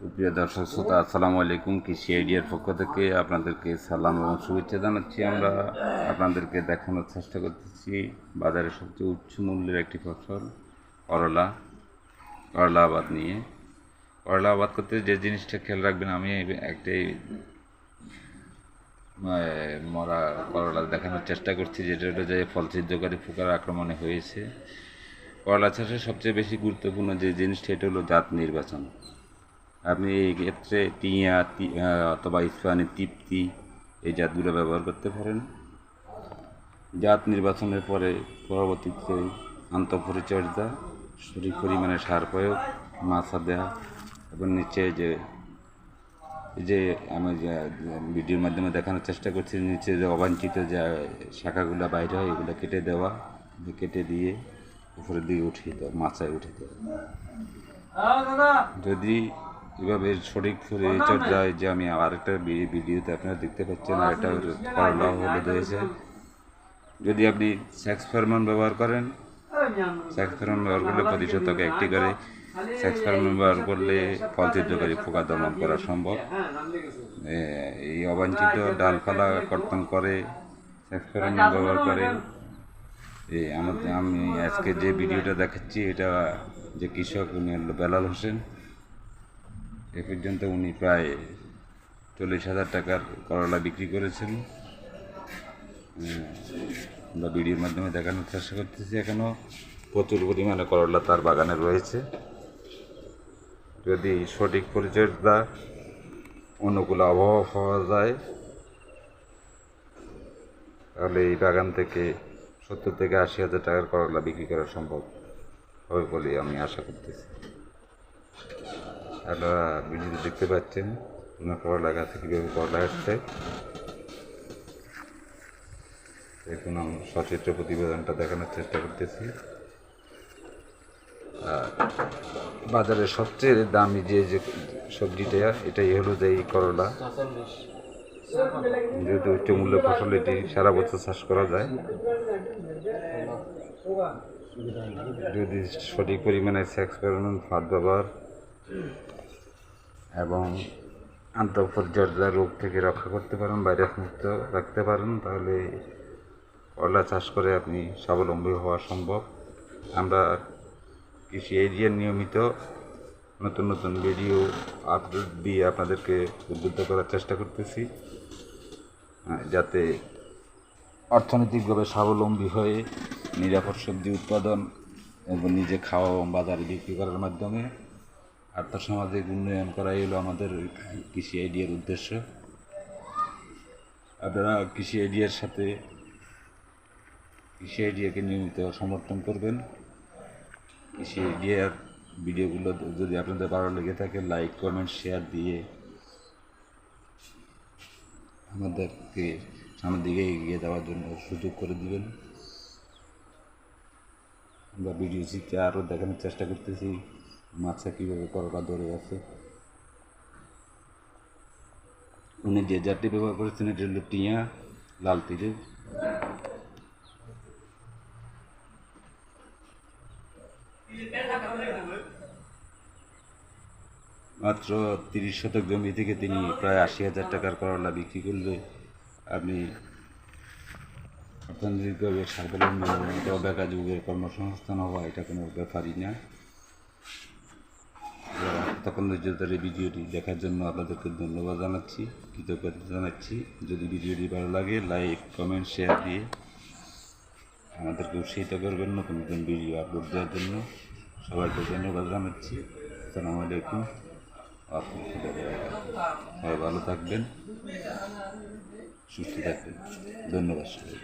সুপ্রিয় দর্শক শ্রোতা, আসসালামু আলাইকুম। কৃষি আইডিয়ার পক্ষ থেকে আপনাদেরকে সালাম এবং শুভেচ্ছা জানাচ্ছি। আমরা আপনাদেরকে দেখানোর চেষ্টা করতেছি বাজারে সবচেয়ে উচ্চ মূল্যের একটি ফসল, করলা। করলা আবাদ নিয়ে। করলা আবাদ করতে যে জিনিসটা খেয়াল রাখবেন, আমি একটাই মরা করলা দেখানোর চেষ্টা করছি, যেটা হলো যে ফল ছিদ্রকারী পোকার আক্রমণে হয়েছে। করলা চাষের সবচেয়ে বেশি গুরুত্বপূর্ণ যে জিনিসটা, এটা হলো জাত নির্বাচন। আপনি এই ক্ষেত্রে টিয়া অথবা ইস্পানি তৃপ্তি এই জাতগুলো ব্যবহার করতে পারেন। জাত নির্বাচনের পরে পরবর্তীতে আন্তঃপরিচর্যা সঠিক পরিমাণে সার প্রয়োগ মাছা দেওয়া এবং নিচে যে যে আমি যে ভিডিওর মাধ্যমে দেখানোর চেষ্টা করছি নিচে যে অবাঞ্ছিত যে শাখাগুলো বাইরে হয় এগুলো কেটে দেওয়া কেটে দিয়ে উপরের দিকে উঠিয়ে দেওয়া মাচায় উঠে দেওয়া। যদি এভাবে সঠিক হয় যে আমি আরেকটা ভিডিওতে আপনারা দেখতে পাচ্ছেন আর একটা করলা হলুদ হয়েছে যদি আপনি স্যাক্স ফেরমন ব্যবহার করেন স্যাক্স ফেরমন ব্যবহার করলে প্রতি শতকে একটি করে। স্যাক্স ফেরমন ব্যবহার করলে ফল ছিদ্রকারী পোকা দমন করা সম্ভব। এই অবাঞ্ছিত ডালপালা কর্তন করে স্যাক্স ফেরমন ব্যবহার করে। এই আমাদের আমি আজকে যে ভিডিওটা দেখাচ্ছি, এটা যে কৃষক বেলাল হোসেন। এ পর্যন্ত উনি প্রায় চল্লিশ হাজার টাকার করলা বিক্রি করেছেন। আমরা ভিডিওর মাধ্যমে দেখানোর চেষ্টা করতেছি এখনও প্রচুর পরিমাণে করলা তার বাগানে রয়েছে। যদি সঠিক পরিচর্যা অনুকূল আবহাওয়া পাওয়া যায়, তাহলে এই বাগান থেকে সত্তর থেকে আশি হাজার টাকার করলা বিক্রি করা সম্ভব হবে বলে আমি আশা করতেছি। আপনারা ভিডিওতে দেখতে পাচ্ছেন ওনার করলা গাছে কীভাবে করলা আসছে দেখুন, আমি সচিত্র প্রতিবেদনটা দেখানোর চেষ্টা করতেছি। আর বাজারের সবচেয়ে দামি যে যে সবজিটা, এটাই হলো যে এই করলা। যেহেতু উচ্চ মূল্য ফসল, এটি সারা বছর চাষ করা যায়। যদি সঠিক পরিমাণে সেক্স পরিমাণ ফাঁদ ব্যবহার এবং আন্তঃপর্যায় রোগ থেকে রক্ষা করতে পারেন, ভাইরাস মুক্ত রাখতে পারেন, তাহলে করলা চাষ করে আপনি স্বাবলম্বী হওয়া সম্ভব। আমরা কৃষি এরিয়ার নিয়মিত নতুন নতুন ভিডিও আপলোড দিয়ে আপনাদেরকে উদ্বুদ্ধ করার চেষ্টা করতেছি যাতে অর্থনৈতিকভাবে স্বাবলম্বী হয়ে নিরাপদ সবজি উৎপাদন এবং নিজে খাওয়া এবং বাজারে বিক্রি করার মাধ্যমে আর্থসামাজিক উন্নয়ন করাই হলো আমাদের কৃষি আইডিয়ার উদ্দেশ্য। আপনারা কৃষি আইডিয়ার সাথে কৃষি আইডিয়াকে নিয়মিত সমর্থন করবেন। কৃষি আইডিয়ার ভিডিওগুলো যদি আপনাদের ভালো লেগে থাকে লাইক কমেন্ট শেয়ার দিয়ে আমাদেরকে সামনের দিকে এগিয়ে যাওয়ার জন্য সুযোগ করে দিবেন। আমরা ভিডিও চিত্রে আরও দেখানোর চেষ্টা করতেছি। মাছা কীভাবে করলা ধরে আছে। উনি যে জারটি ব্যবহার করেছেন, এটা হলো টিয়া, লাল তীরে মাত্র তিরিশ শতক জমি থেকে তিনি প্রায় আশি হাজার টাকার করলা বিক্রি করলে আপনি অর্থনৈতিকভাবে স্বাবলম্বী হবেন বেকার যুগের কর্মসংস্থান হওয়া এটা কোনো ব্যাপারই না। তখন ধৈর্যতার এই ভিডিওটি দেখার জন্য আপনাদেরকে ধন্যবাদ জানাচ্ছি, কৃতজ্ঞতা জানাচ্ছি। যদি ভিডিওটি ভালো লাগে, লাইক, কমেন্ট, শেয়ার দিয়ে আমাদেরকে উৎসাহিত করবেন নতুন নতুন ভিডিও আপলোড দেওয়ার জন্য। সবাইকে ধন্যবাদ জানাচ্ছি। আসসালামু আলাইকুম। সবাই ভালো থাকবেন, সুস্থ থাকবেন। ধন্যবাদ সবাই